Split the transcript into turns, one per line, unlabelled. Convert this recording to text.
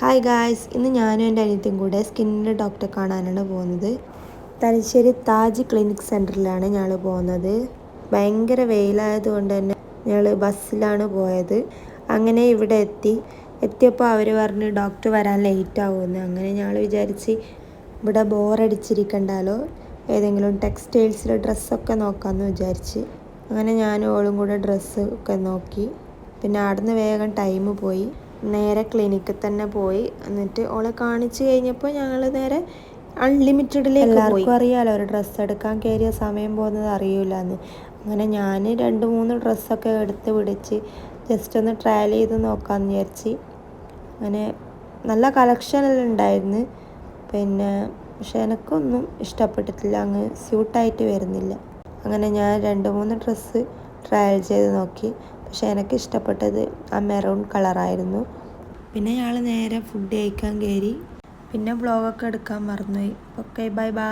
Hi guys ഇന്ന് ഞാനും എന്റെ അനിയത്തിയും കൂടെ സ്കിന്നിന്റെ ഡോക്ടറെ കാണാനാണ് പോകുന്നത്. തലശ്ശേരി താജ് ക്ലിനിക് സെന്ററിലാണ് ഞങ്ങൾ പോകുന്നത്. ഭയങ്കര വെയിലായതുകൊണ്ട് തന്നെ ഞങ്ങൾ ബസ്സിലാണ് പോയത്. അങ്ങനെ ഇവിടെ എത്തി. എത്തിയപ്പോൾ അവർ പറഞ്ഞ് ഡോക്ടർ വരാൻ ലേറ്റ് ആവുമെന്ന്. അങ്ങനെ ഞങ്ങൾ വിചാരിച്ച് ഇവിടെ ബോറടിച്ചിരിക്കണ്ടാലോ ഏതെങ്കിലും ടെക്സ്റ്റൈൽസിൽ ഡ്രസ്സൊക്കെ നോക്കാമെന്ന് വിചാരിച്ച്. അങ്ങനെ ഞാനും ഓളും കൂടെ ഡ്രസ്സ് ഒക്കെ നോക്കി. പിന്നെ അവിടുന്ന് വേഗം ടൈം പോയി. നേരെ ക്ലിനിക്കിൽ തന്നെ പോയി. എന്നിട്ട് ഓളെ കാണിച്ചു കഴിഞ്ഞപ്പോൾ ഞങ്ങൾ നേരെ അൺലിമിറ്റഡിലേക്ക് എല്ലാവർക്കും അറിയാലോ ഒരു ഡ്രസ്സ് എടുക്കാൻ കയറിയ സമയം പോകുന്നത് അറിയില്ല എന്ന് അങ്ങനെ ഞാൻ രണ്ട് മൂന്ന് ഡ്രസ്സൊക്കെ എടുത്ത് പിടിച്ച് ജസ്റ്റ് ഒന്ന് ട്രയൽ ചെയ്ത് നോക്കാമെന്ന് വിചാരിച്ച്. അങ്ങനെ നല്ല കളക്ഷനെല്ലാം ഉണ്ടായിരുന്നു. പിന്നെ പക്ഷെ എനിക്കൊന്നും ഇഷ്ടപ്പെട്ടിട്ടില്ല അങ്ങ് സ്യൂട്ടായിട്ട് വരുന്നില്ല. അങ്ങനെ ഞാൻ രണ്ട് മൂന്ന് ഡ്രസ്സ് ട്രയൽ ചെയ്ത് നോക്കി. പക്ഷെ എനിക്ക് ഇഷ്ടപ്പെട്ടത് ആ മെറൂൺ കളറായിരുന്നു. പിന്നെ ഞങ്ങൾ നേരെ ഫുഡ് കഴിക്കാൻ കയറി. പിന്നെ ബ്ലോഗൊക്കെ എടുക്കാൻ മറന്നുപോയി. Okay bye bye